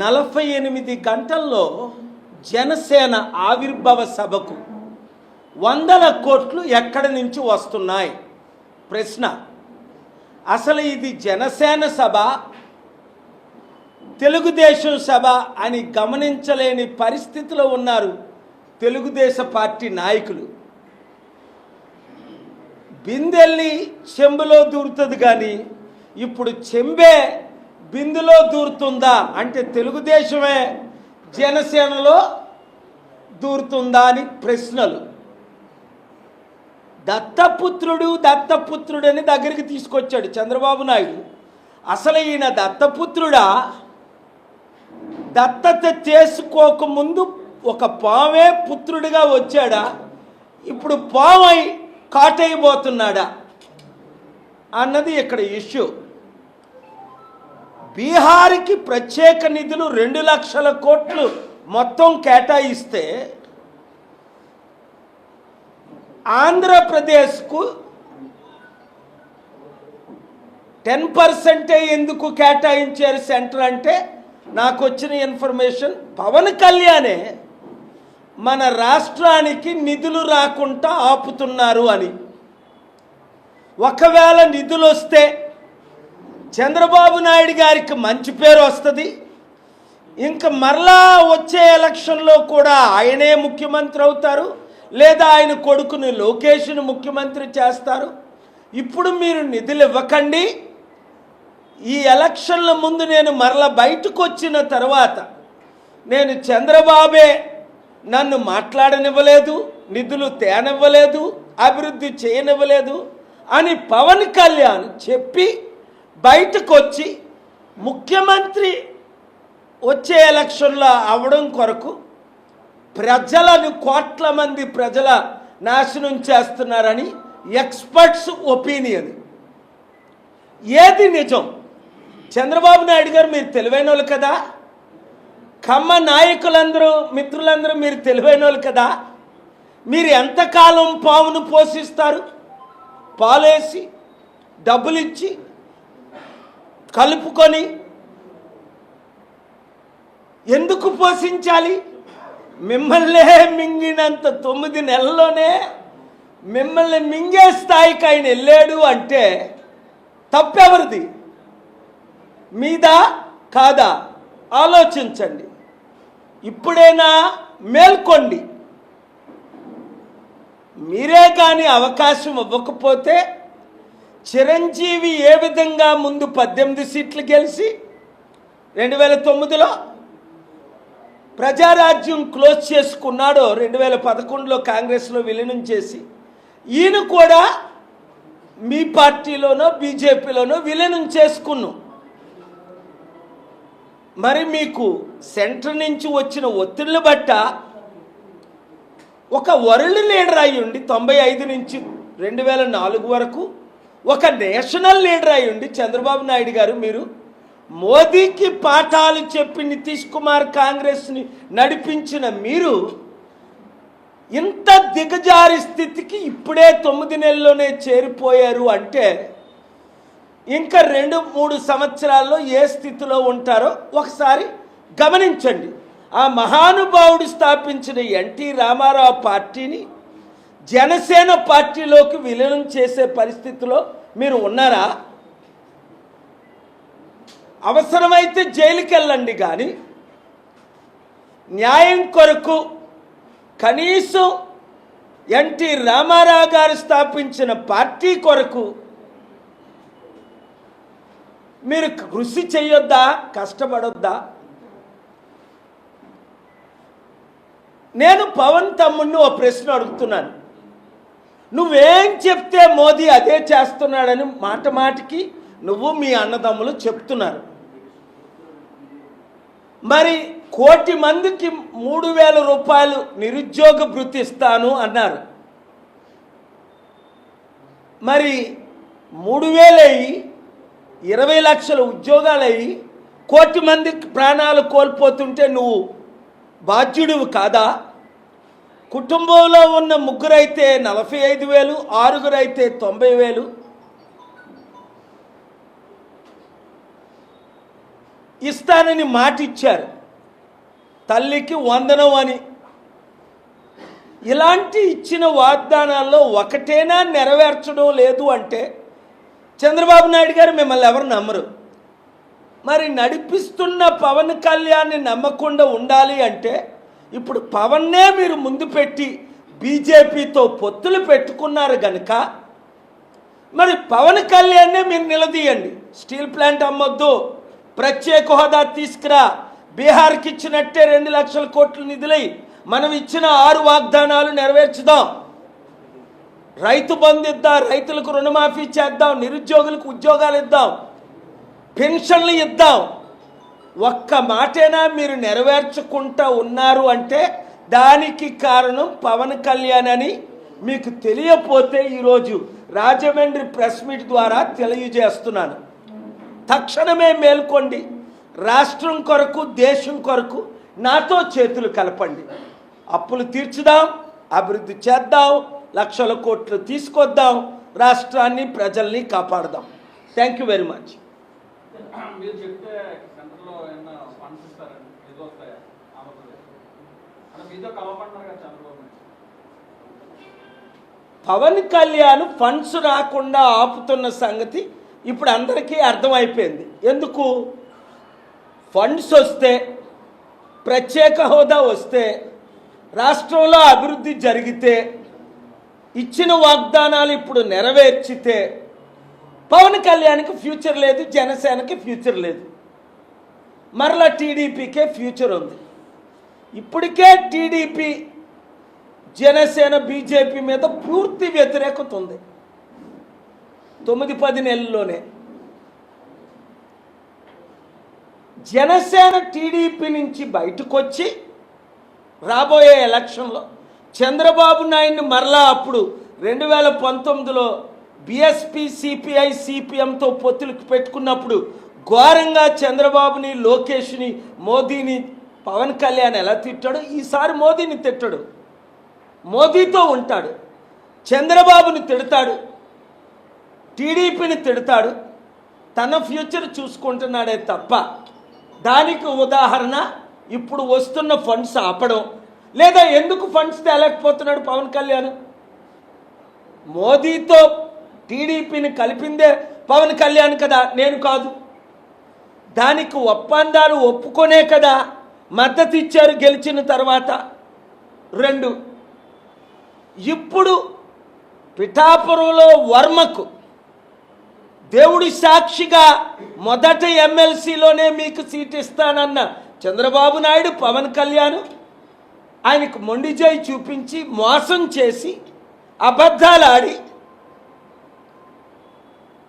నలభై ఎనిమిది గంటల్లో జనసేన ఆవిర్భావ సభకు వందల కోట్లు ఎక్కడి నుంచి వస్తున్నాయి? ప్రశ్న. అసలు ఇది జనసేన సభ తెలుగుదేశం సభ అని గమనించలేని పరిస్థితిలో ఉన్నారు తెలుగుదేశ పార్టీ నాయకులు. బిందెల్లి చెంబులో దూరుతుంది కానీ ఇప్పుడు చెంబే బిందులో దూరుతుందా అంటే తెలుగుదేశమే జనసేనలో దూరుతుందా అని ప్రశ్నలు. దత్తపుత్రుడు దత్తపుత్రుడు అని దగ్గరికి తీసుకొచ్చాడు చంద్రబాబు నాయుడు. అసలు ఈయన దత్తపుత్రుడా? దత్తత చేసుకోకముందు ఒక పామే పుత్రుడిగా వచ్చాడా? ఇప్పుడు పామై కాటైపోతున్నాడా? అన్నది ఇక్కడ ఇష్యూ. బీహార్కి ప్రత్యేక నిధులు రెండు లక్షల కోట్లు మొత్తం కేటాయిస్తే ఆంధ్రప్రదేశ్కు టెన్ పర్సెంటే ఎందుకు కేటాయించారు సెంటర్ అంటే నాకు వచ్చిన ఇన్ఫర్మేషన్ పవన్ కళ్యాణే మన రాష్ట్రానికి నిధులు రాకుండా ఆపుతున్నారు అని. ఒకవేళ నిధులు వస్తే చంద్రబాబు నాయుడు గారికి మంచి పేరు వస్తుంది. ఇంకా మరలా వచ్చే ఎలక్షన్లో కూడా ఆయనే ముఖ్యమంత్రి అవుతారు లేదా ఆయన కొడుకుని లోకేష్ను ముఖ్యమంత్రి చేస్తారు. ఇప్పుడు మీరు నిధులు ఇవ్వకండి. ఈ ఎలక్షన్ల ముందు నేను మరల బయటకు వచ్చిన తర్వాత నేను చంద్రబాబే నన్ను మాట్లాడనివ్వలేదు నిధులు తేనివ్వలేదు అభివృద్ధి చేయనివ్వలేదు అని పవన్ కళ్యాణ్ చెప్పి బయటకు వచ్చి ముఖ్యమంత్రి వచ్చే ఎలక్షన్లో అవడం కొరకు ప్రజలను కోట్ల మంది ప్రజల నాశనం చేస్తున్నారని ఎక్స్పర్ట్స్ ఒపీనియన్. ఏది నిజం? చంద్రబాబు నాయుడు గారు మీరు తెలివైన వాళ్ళు కదా. కమ్మ నాయకులందరూ మిత్రులందరూ మీరు తెలివైన వాళ్ళు కదా. మీరు ఎంతకాలం పామును పోషిస్తారు? పాలేసి డబ్బులిచ్చి కలుపుకొని ఎందుకు పోషించాలి? మిమ్మల్నే మింగినంత తొమ్మిది నెలల్లోనే మిమ్మల్ని మింగే స్థాయికి ఆయన వెళ్ళాడు అంటే తప్పెవరిది? మీదా? కాదా? ఆలోచించండి. ఇప్పుడైనా? మేల్కొండి. మీరే కానీ అవకాశం ఇవ్వకపోతే చిరంజీవి ఏ విధంగా ముందు పద్దెనిమిది సీట్లు గెలిచి రెండు వేల తొమ్మిదిలో ప్రజారాజ్యం క్లోజ్ చేసుకున్నాడో రెండు వేల పదకొండులో కాంగ్రెస్లో విలీనం చేసి ఈయన కూడా మీ పార్టీలోనో బీజేపీలోనో విలీనం చేసుకున్నాం. మరి మీకు సెంటర్ నుంచి వచ్చిన ఒత్తిడిని బట్ట ఒక వరల్డ్ లీడర్ అయ్యుండి తొంభై ఐదు నుంచి రెండు వేల నాలుగు వరకు ఒక నేషనల్ లీడర్ అయి ఉండి చంద్రబాబు నాయుడు గారు మీరు మోదీకి పాఠాలు చెప్పి నితీష్ కుమార్ కాంగ్రెస్ని నడిపించిన మీరు ఇంత దిగజారి స్థితికి ఇప్పుడే తొమ్మిది నెలల్లోనే చేరిపోయారు అంటే ఇంకా రెండు మూడు సంవత్సరాల్లో ఏ స్థితిలో ఉంటారో ఒకసారి గమనించండి. ఆ మహానుభావుడు స్థాపించిన ఎన్టీ రామారావు పార్టీని జనసేన పార్టీలోకి విలీనం చేసే పరిస్థితిలో మీరు ఉన్నారా? అవసరమైతే జైలుకి వెళ్ళండి కానీ న్యాయం కొరకు కనీసం ఎన్టీ రామారావు గారు స్థాపించిన పార్టీ కొరకు మీరు కృషి చేయొద్దా కష్టపడొద్దా? నేను పవన్ తమ్ముడిని ఓ ప్రశ్న అడుగుతున్నాను. నువ్వేం చెప్తే మోదీ అదే చేస్తున్నాడని మాట మాటికి నువ్వు మీ అన్నదమ్ములు చెప్తున్నారు. మరి కోటి మందికి మూడు వేల రూపాయలు నిరుద్యోగ భృతి ఇస్తాను అన్నారు. మరి మూడు వేలయ్యి ఇరవై లక్షల ఉద్యోగాలయ్యి కోటి మందికి ప్రాణాలు కోల్పోతుంటే నువ్వు బాధ్యుడివి కాదా? కుటుంబంలో ఉన్న ముగ్గురైతే నలభై ఐదు వేలు ఆరుగురైతే తొంభై వేలు. ఇస్తానని మాట ఇచ్చారు తల్లికి వందనం అని. ఇలాంటి ఇచ్చిన వాగ్దానాల్లో ఒకటేనా నెరవేర్చడం లేదు అంటే చంద్రబాబు నాయుడు గారు మిమ్మల్ని ఎవరు నమ్మరు. మరి నడిపిస్తున్న పవన్ కళ్యాణ్ని నమ్మకుండా ఉండాలి అంటే ఇప్పుడు పవన్నే మీరు ముందు పెట్టి బీజేపీతో పొత్తులు పెట్టుకున్నారు గనుక మరి పవన్ కళ్యాణ్నే మీరు నిలదీయండి. Steel plant అమ్మొద్దు. ప్రత్యేక హోదా తీసుకురా. బీహార్కి ఇచ్చినట్టే రెండు లక్షల కోట్లు నిధులై మనం ఇచ్చిన ఆరు వాగ్దానాలు నెరవేర్చుదాం. రైతు బంధు ఇద్దాం రైతులకు రుణమాఫీ చేద్దాం నిరుద్యోగులకు ఉద్యోగాలు ఇద్దాం పెన్షన్లు ఇద్దాం. ఒక్క మాటేనా మీరు నెరవేర్చుకుంటా ఉన్నారు అంటే దానికి కారణం పవన్ కళ్యాణ్ అని మీకు తెలియపోతే ఈరోజు రాజమండ్రి ప్రెస్ మీట్ ద్వారా తెలియజేస్తున్నాను. తక్షణమే మేల్కొండి. రాష్ట్రం కొరకు దేశం కొరకు నాతో చేతులు కలపండి. అప్పులు తీర్చుదాం అభివృద్ధి చేద్దాం లక్షల కోట్లు తీసుకొద్దాం రాష్ట్రాన్ని ప్రజల్ని కాపాడదాం. థ్యాంక్ యూ వెరీ మచ్ మీరు చెప్తే సెంటర్లో ఏమన్నా ఫండ్స్ ఇస్తారండి నిధులు వస్తాయా ఆంధ్రప్రదేశ్ అంటే మీతో కలవమంటున్నారు కదా చంద్రబాబు నాయుడు పవన్ కళ్యాణ్ ఫండ్స్ రాకుండా ఆపుతున్న సంగతి ఇప్పుడు అందరికీ అర్థమైపోయింది. ఎందుకు? ఫండ్స్ వస్తే ప్రత్యేక హోదా వస్తే రాష్ట్రంలో అభివృద్ధి జరిగితే ఇచ్చిన వాగ్దానాలు ఇప్పుడు నెరవేర్చితే పవన్ కళ్యాణ్కి ఫ్యూచర్ లేదు జనసేనకి ఫ్యూచర్ లేదు. మరలా టీడీపీకే ఫ్యూచర్ ఉంది. ఇప్పటికే టీడీపీ జనసేన బీజేపీ మీద పూర్తి వ్యతిరేకత ఉంది. తొమ్మిది పది నెలల్లోనే. జనసేన టీడీపీ నుంచి బయటకు వచ్చి రాబోయే ఎలక్షన్లో చంద్రబాబు నాయుడిని మరలా అప్పుడు రెండు వేల పంతొమ్మిదిలో బీఎస్పీ సిపిఐ సిపిఎంతో పొత్తులకు పెట్టుకున్నప్పుడు ఘోరంగా చంద్రబాబుని లోకేష్ని మోదీని పవన్ కళ్యాణ్ ఎలా తిట్టాడో ఈసారి మోదీని తిట్టడు. మోదీతో ఉంటాడు. చంద్రబాబుని తిడతాడు. టీడీపీని తిడతాడు. తన ఫ్యూచర్ చూసుకుంటున్నాడే తప్ప దానికి ఉదాహరణ ఇప్పుడు వస్తున్న ఫండ్స్ ఆపడం లేదా ఎందుకు ఫండ్స్ తేలేకపోతున్నాడు పవన్ కళ్యాణ్? మోదీతో టీడీపీని కలిపిందే పవన్ కళ్యాణ్ కదా నేను కాదు. దానికి ఒప్పందాలు ఒప్పుకొనే కదా మద్దతు ఇచ్చారు గెలిచిన తర్వాత రెండు ఇప్పుడు పిఠాపురంలో వర్మకు దేవుడి సాక్షిగా మొదట ఎమ్మెల్సీలోనే మీకు సీట్ ఇస్తానన్న చంద్రబాబు నాయుడు పవన్ కళ్యాణ్ ఆయనకు మొండిజాయి చూపించి మోసం చేసి అబద్ధాలు ఆడి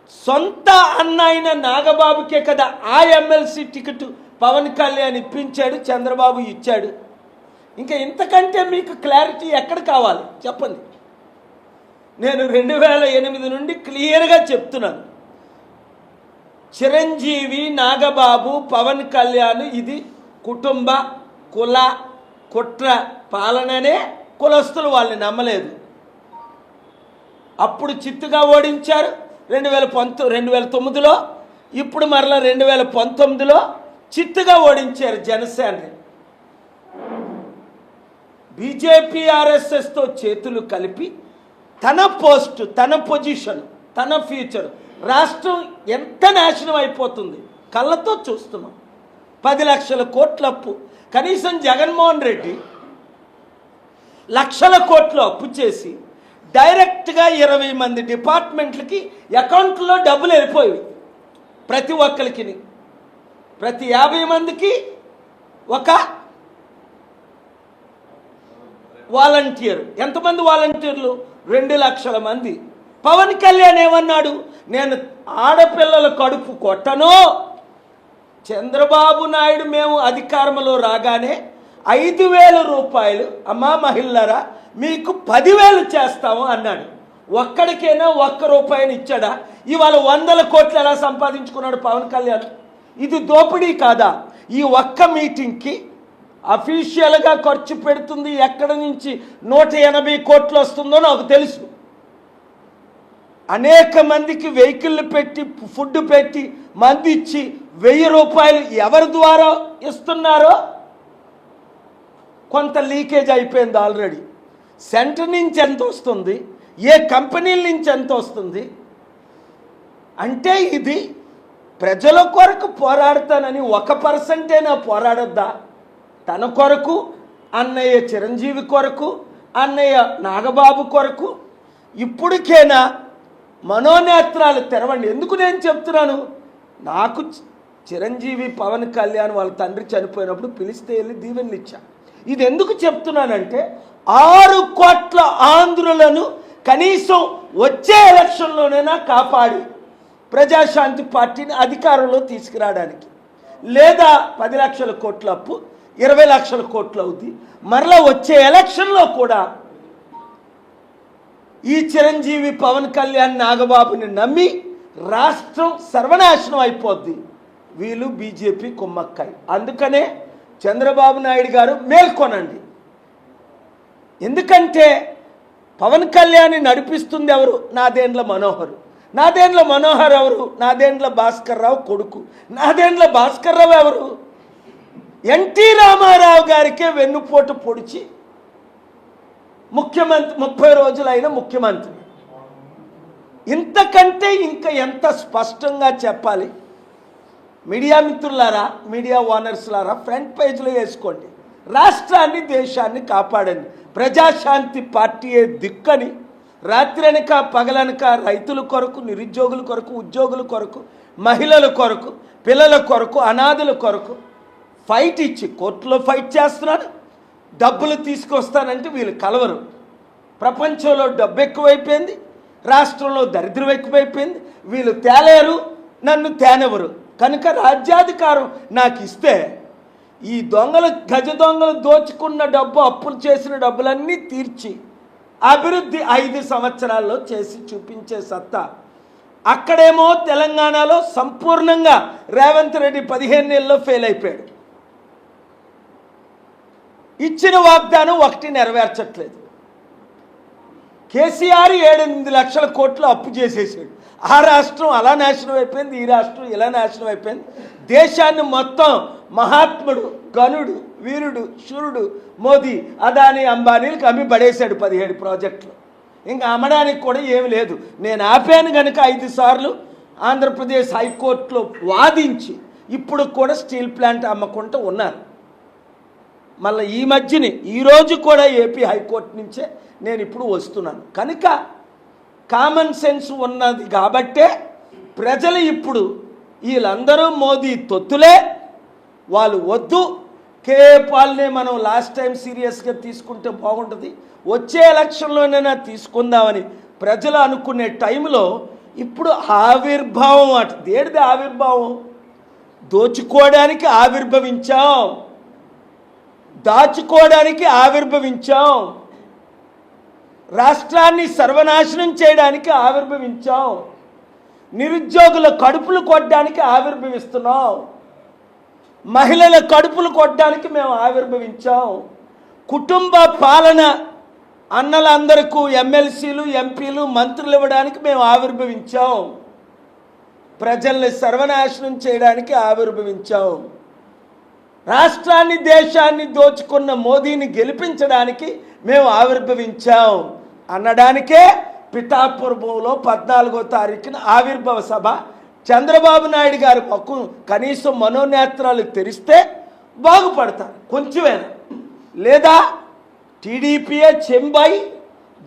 సొంత అన్న అయిన నాగబాబుకే కదా ఆ ఎమ్మెల్సీ టికెట్ పవన్ కళ్యాణ్ ఇప్పించాడు చంద్రబాబు ఇచ్చాడు. ఇంకా ఇంతకంటే మీకు క్లారిటీ ఎక్కడ కావాలి? చెప్పండి. నేను రెండు వేల ఎనిమిది నుండి క్లియర్గా చెప్తున్నాను. చిరంజీవి నాగబాబు పవన్ కళ్యాణ్ ఇది కుటుంబ కుల కుట్ర పాలననే కులస్తులు వాళ్ళని నమ్మలేదు. అప్పుడు చిత్తుగా ఓడించారు. రెండు వేల పంతొ రెండు వేల తొమ్మిదిలో ఇప్పుడు మరలా రెండు వేల పంతొమ్మిదిలో చిత్తుగా ఓడించారు జనసేనని బీజేపీ ఆర్ఎస్ఎస్తో చేతులు కలిపి తన పోస్ట్ తన పొజిషన్ తన ఫ్యూచర్ రాష్ట్రం ఎంత నాశనం అయిపోతుంది కళ్ళతో చూస్తున్నాం. పది లక్షల కోట్ల అప్పు కనీసం జగన్మోహన్ రెడ్డి లక్షల కోట్లు అప్పు చేసి డైరెక్ట్గా ఇరవై మంది డిపార్ట్మెంట్లకి అకౌంట్లో డబ్బులు వెళ్ళిపోయి ప్రతి ఒక్కరికి ప్రతి యాభై మందికి ఒక వాలంటీర్. ఎంతమంది వాలంటీర్లు? రెండు లక్షల మంది. పవన్ కళ్యాణ్ ఏమన్నాడు? నేను ఆడపిల్లల కడుపు కొట్టను. చంద్రబాబు నాయుడు మేము అధికారంలో రాగానే ఐదు వేల రూపాయలు. అమ్మా మహిళరా మీకు పదివేలు చేస్తాము అన్నాడు. ఒక్కడికైనా ఒక్క రూపాయిని ఇచ్చాడా? ఇవాళ వందల కోట్లు ఎలా సంపాదించుకున్నాడు పవన్ కళ్యాణ్? ఇది దోపిడీ కాదా? ఈ ఒక్క మీటింగ్కి అఫీషియల్గా ఖర్చు పెడుతుంది ఎక్కడ నుంచి నూట ఎనభై కోట్లు వస్తుందో నాకు తెలుసు. అనేక మందికి వెహికల్ పెట్టి ఫుడ్ పెట్టి మంది ఇచ్చి వెయ్యి రూపాయలు ఎవరి ద్వారా ఇస్తున్నారో? కొంత లీకేజ్ అయిపోయింది ఆల్రెడీ. సెంటర్ నుంచి ఎంత వస్తుంది? ఏ కంపెనీల నుంచి ఎంత వస్తుంది? అంటే ఇది ప్రజల కొరకు పోరాడతానని ఒక పర్సెంటేనా పోరాడొద్దా? తన కొరకు అన్నయ్య చిరంజీవి కొరకు అన్నయ్య నాగబాబు కొరకు? ఇప్పటికైనా మనోనేత్రాలు తెరవండి. ఎందుకు నేను చెప్తున్నాను? నాకు చిరంజీవి పవన్ కళ్యాణ్ వాళ్ళ తండ్రి చనిపోయినప్పుడు పిలిస్తే వెళ్ళి దీవెనలు ఇచ్చా. ఇది ఎందుకు చెప్తున్నానంటే ఆరు కోట్ల ఆంధ్రులను కనీసం వచ్చే ఎలక్షన్లోనైనా కాపాడి ప్రజాశాంతి పార్టీని అధికారంలో తీసుకురావడానికి. లేదా పది లక్షల కోట్ల అప్పు ఇరవై లక్షల కోట్లు అవుద్ది. మరలా వచ్చే ఎలక్షన్లో కూడా ఈ చిరంజీవి పవన్ కళ్యాణ్ నాగబాబుని నమ్మి రాష్ట్రం సర్వనాశనం అయిపోద్ది. వీళ్ళు బీజేపీ కుమ్మక్కాయి. అందుకనే చంద్రబాబు నాయుడు గారు మేల్కొనండి. ఎందుకంటే పవన్ కళ్యాణ్ నడిపిస్తుంది ఎవరు? నాదేండ్ల మనోహర్. నాదేండ్ల మనోహర్ ఎవరు? నాదేండ్ల భాస్కర్ రావు కొడుకు. నాదేండ్ల భాస్కర్ రావు ఎవరు? ఎన్టీ రామారావు గారికే వెన్నుపోటు పొడిచి ముఖ్యమంత్రి ముప్పై రోజులైన ముఖ్యమంత్రి. ఇంతకంటే ఇంకా ఎంత స్పష్టంగా చెప్పాలి? మీడియా మిత్రులారా మీడియా ఓనర్స్లారా ఫ్రంట్ పేజ్లో వేసుకోండి. రాష్ట్రాన్ని దేశాన్ని కాపాడండి. ప్రజాశాంతి పార్టీయే దిక్కని. రాత్రనక పగలనక రైతుల కొరకు నిరుద్యోగుల కొరకు ఉద్యోగుల కొరకు మహిళల కొరకు పిల్లల కొరకు అనాథుల కొరకు ఫైట్ ఇచ్చి కోర్టులో ఫైట్ చేస్తున్నాడు. డబ్బులు తీసుకొస్తానంటే వీళ్ళు కలవరు. ప్రపంచంలో డబ్బు ఎక్కువైపోయింది. రాష్ట్రంలో దరిద్రం ఎక్కువైపోయింది. వీళ్ళు తేలేరు నన్ను తేనెవరు కనుక రాజ్యాధికారం నాకు ఇస్తే ఈ దొంగలు గజ దొంగలు దోచుకున్న డబ్బు అప్పులు చేసిన డబ్బులన్నీ తీర్చి అభివృద్ధి ఐదు సంవత్సరాల్లో చేసి చూపించే సత్తా. అక్కడేమో తెలంగాణలో సంపూర్ణంగా రేవంత్ రెడ్డి పదిహేను నెలల్లో ఫెయిల్ అయిపోయాడు. ఇచ్చిన వాగ్దానం ఒకటి నెరవేర్చట్లేదు. కేసీఆర్ ఏడెనిమిది లక్షల కోట్లు అప్పు చేసేసాడు. ఆ రాష్ట్రం అలా నాశనం అయిపోయింది ఈ రాష్ట్రం ఇలా నాశనం అయిపోయింది. దేశాన్ని మొత్తం మహాత్ముడు గనుడు వీరుడు శూరుడు మోదీ అదాని అంబానీలకు అమ్మి పడేశాడు పదిహేడు ప్రాజెక్టులు. ఇంకా అమ్మడానికి కూడా ఏమి లేదు. నేను ఆపాను కనుక ఐదు సార్లు ఆంధ్రప్రదేశ్ హైకోర్టులో వాదించి ఇప్పుడు కూడా స్టీల్ ప్లాంట్ అమ్మకుండా ఉన్నారు మళ్ళీ ఈ మధ్యని ఈరోజు కూడా ఏపీ హైకోర్టు నుంచే నేను ఇప్పుడు వస్తున్నాను. కనుక కామన్ సెన్స్ ఉన్నది కాబట్టే ప్రజలు ఇప్పుడు వీళ్ళందరూ మోదీ తొత్తులే వాళ్ళు వద్దు. కేపాల్నే మనం లాస్ట్ టైం సీరియస్గా తీసుకుంటే బాగుంటుంది. వచ్చే ఎలక్షన్లోనైనా తీసుకుందామని ప్రజలు అనుకునే టైంలో ఇప్పుడు ఆవిర్భావం అట. దేడిది ఆవిర్భావం? దోచుకోవడానికి ఆవిర్భవించాం. దాచుకోవడానికి ఆవిర్భవించాం. రాష్ట్రాన్ని సర్వనాశనం చేయడానికి ఆవిర్భవించాం నిరుద్యోగుల కడుపులు కొట్టడానికి ఆవిర్భవిస్తున్నాం మహిళల కడుపులు కొట్టడానికి మేము ఆవిర్భవించాం. కుటుంబ పాలన అన్నలందరికీ ఎమ్మెల్సీలు ఎంపీలు మంత్రులు ఇవ్వడానికి మేము ఆవిర్భవించాం. ప్రజల్ని సర్వనాశనం చేయడానికి ఆవిర్భవించాం. రాష్ట్రాన్ని దేశాన్ని దోచుకున్న మోదీని గెలిపించడానికి మేము ఆవిర్భవించాం అనడానికే పిఠాపురంలో పద్నాలుగో తారీఖున ఆవిర్భవ సభ. చంద్రబాబు నాయుడు గారి పక్కు కనీసం మనోనేత్రాలు తెరిస్తే బాగుపడతారు కొంచెమేనా. లేదా టీడీపీఏ చెంబై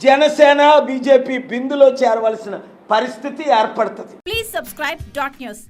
జనసేన బీజేపీ బిందులో చేరవలసిన పరిస్థితి ఏర్పడుతుంది. Please subscribe dot news